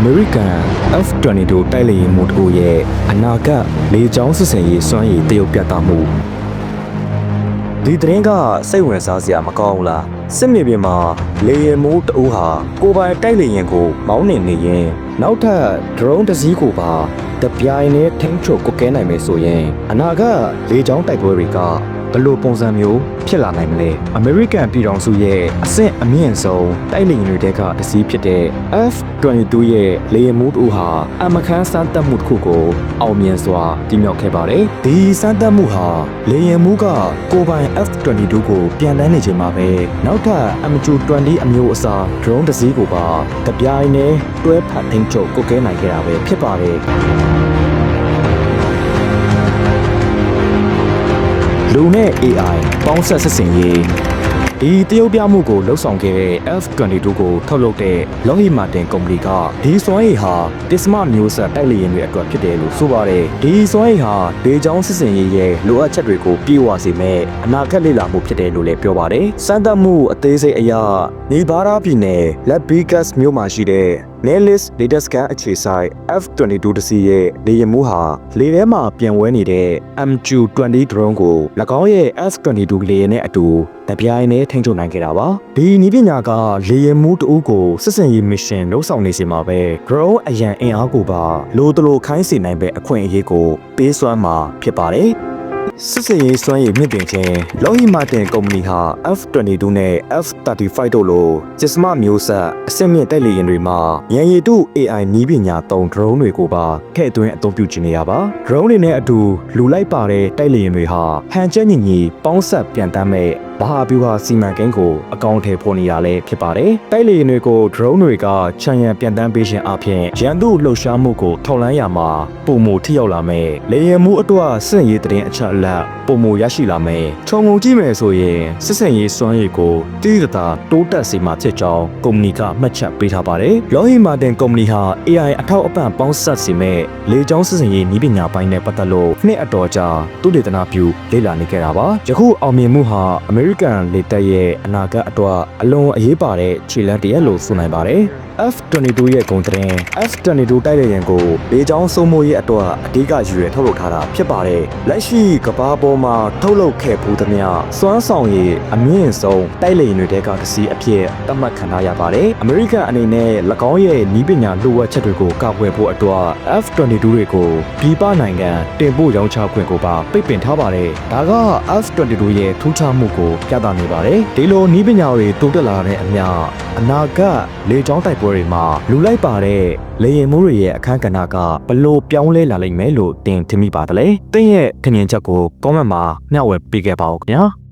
American F-22 တိုက်လေယာဉ်မှုတစ်ခုရဲ့အနာဂတ်လေကြောင်းစစ်စင်ရေးစွမ်းရည်တရုပ်ပြသမှုဒီသတင်းကစိတ်ဝင်စားစရာမကောင်းဘူးလားစစ်မြေပြင်မှာလေယာဉ်မှုတအူးဟာကိုယ်ပိုင်တိုက်လေယာဉ်ကိုမောင်းနေနေရင်နောက်ထပ် drone တစ်စီးကိုပါတပြိုင်နဲ့ထိန်းချုပ်ကိုကဲနိုင်မယ်ဆိုရင်အနာဂတ်လေကြောင်းတိုက်ပွဲတွေက ဘယ်လိုပုံစံမျိုးဖြစ်လာနိုင်မလဲ American ပြည်ထောင်စုရဲ့အဆင့်အမြင့်ဆုံးတိုက်လေယာဉ်တွေတဲကတစ်စီးဖြစ်တဲ့ F-22 ရဲ့လေယာဉ်မှုတူဟာအမခန်းစမ်းတက်မှုတစ်ခုကိုအောင်မြင်စွာတည်မြောက်ခဲ့ပါတယ်။ဒီစမ်းတက်မှုဟာလေယာဉ်မှုကကိုယ်ပိုင် F-22 ကိုပြန်တန်းနေချိန်မှာပဲနောက်ထပ် MQ-20 အမျိုးအစား drone တစ်စီးကိုပါတပြိုင်နဲ့တွဲဖက်ထိန်းချုပ်ကိုကဲနိုင်ခဲ့တာပဲဖြစ်ပါတယ်။ လူနဲ့ AI ပေါင်းဆက်ဆက်စင်ရေးဒီတရုတ်ပြမှုကိုလှုပ်ဆောင်ခဲ့တဲ့ F22 ကိုထုတ်လုပ်တဲ့ Lockheed Martin ကုမ္ပဏီကဒီစွမ်းရည်ဟာ Tisma မျိုးဆက်တိုက်လေယာဉ်တွေအတွက်ဖြစ်တယ်လို့ဆိုပါတယ်ဒီစွမ်းရည်ဟာဒေချောင်းစစ်စင်ရေးရဲ့လိုအပ်ချက်တွေကိုပြည့်ဝစေမဲ့အနာဂတ်လေ့လာမှုဖြစ်တယ်လို့လည်းပြောပါတယ်စမ်းသပ်မှုအသေးစိတ်အရနေဘာရာပြည်နယ် Las Vegas မြို့မှာရှိတဲ့ Nelis Data Scan အခြေဆိုင် F22 တစီရဲ့လေယာဉ်မှုဟာလေထဲမှာပြန်ဝဲနေတဲ့ MQ-20 drone ကို၎င်းရဲ့ F22 လေယာဉ်နဲ့အတူတပြိုင်တည်းထိန်းချုပ်နိုင်ခဲ့တာပါဒီနည်းပညာကလေယာဉ်မှုတအုပ်ကိုစစ်စင်ရေး mission လုပ်ဆောင်နေစီမှာပဲ drone အရန်အင်အားကိုပါလိုတလိုခိုင်းစေနိုင်ပဲအခွင့်အရေးကိုပေးစွမ်းမှာဖြစ်ပါတယ် စစ်စင်ရေးစွမ်းရည်မြင့်တင်ခြင်း Lockheed Martin ကုမ္ပဏီဟာ F22 နဲ့ F35 တို့လို Cisma မျိုးဆက်အဆင့်မြင့်တိုက်လေယာဉ်တွေမှာရန်ရည်တု AI နည်းပညာသုံး drone တွေကိုပါထည့်သွင်းအသုံးပြုချင်နေရပါ drone တွေနဲ့အတူလူလိုက်ပါတဲ့တိုက်လေယာဉ်တွေဟာဟန်ချက်ညီညီပေါင်းဆက်ပြန်တမ်းမဲ့ ဘာဟာဗျူဟာစီမံကိန်းကိုအကောင့်ထဲပေါ်နေရလဲဖြစ်ပါတယ်တိုက်လေယာဉ်တွေကို drone တွေကခြံရံပြန်တမ်းပေးခြင်းအပြင်ရန်သူလှုပ်ရှားမှုကိုထောက်လန်းရမှာပုံမထိရောက်လာမယ်လေယာဉ်မှုအတွက်စစ်ရေးတရင်အချက်အလက်ပုံမရရှိလာမယ်ခြုံငုံကြည့်မယ်ဆိုရင်စစ်စင်ရေးစွမ်းရည်ကိုတိတိတသာတိုးတက်စေမှာဖြစ်ကြောင်းကုမ္ပဏီကမှတ်ချက်ပေးထားပါတယ် Lockheed Martin ကုမ္ပဏီဟာ AI အထောက်အပံ့ပေါင်းစပ်စေမဲ့လေကြောင်းစစ်စင်ရေးနည်းပညာပိုင်းနဲ့ပတ်သက်လို့နှစ်အတော်ကြာသူတေသနာပြုလေ့လာနေခဲ့တာပါယခုအောင်မြင်မှုဟာ American လေတပ်ရဲ့အနာဂတ်အတွက်အလွန်အရေးပါတဲ့ခြေလှမ်းတစ်ရပ်လို့ဆိုနိုင်ပါတယ် F22 ရဲ့ဂုံတရင် F22 တိုက်လေယာဉ်ကိုလေကြောင်းစိုးမိုးရေးအတွက်အဓိကရည်ရွယ်ထုတ်လုပ်ထားတာဖြစ်ပါတယ်။လက်ရှိကမ္ဘာပေါ်မှာထုတ်လုပ်ခဲ့ဖူးသမျှစွမ်းဆောင်ရည်အမြင့်ဆုံးတိုက်လေယာဉ်တွေတဲကတစ်စီးအဖြစ်သတ်မှတ်ခံထားရပါတယ်။ American အနေနဲ့၎င်းရဲ့နီးပညာလိုအပ်ချက်တွေကိုကာကွယ်ဖို့အတွက် F22 တွေကိုပြည်ပနိုင်ငံတင်ပို့ရောင်းချခွင့်ကိုပါပိတ်ပင်ထားပါတယ်။ဒါက F22 ရဲ့ထူးခြားမှုကိုပြသနေပါတယ်။ဒီလိုနီးပညာတွေတိုးတက်လာတဲ့အမျှအနာဂတ်လေကြောင်းတိုက်ပွဲတွေမှာလူလိုက်ပါတဲ့လေရင်မိုးတွေရဲ့အခန်းကဏ္ဍကဘလို့ပြောင်းလဲလာလိမ့်မယ်လို့တင်ထင်မိပါတယ်။တင်းရဲ့ထင်မြင်ချက်ကို comment မှာမျှဝေပေးခဲ့ပါဦးခင်ဗျာ။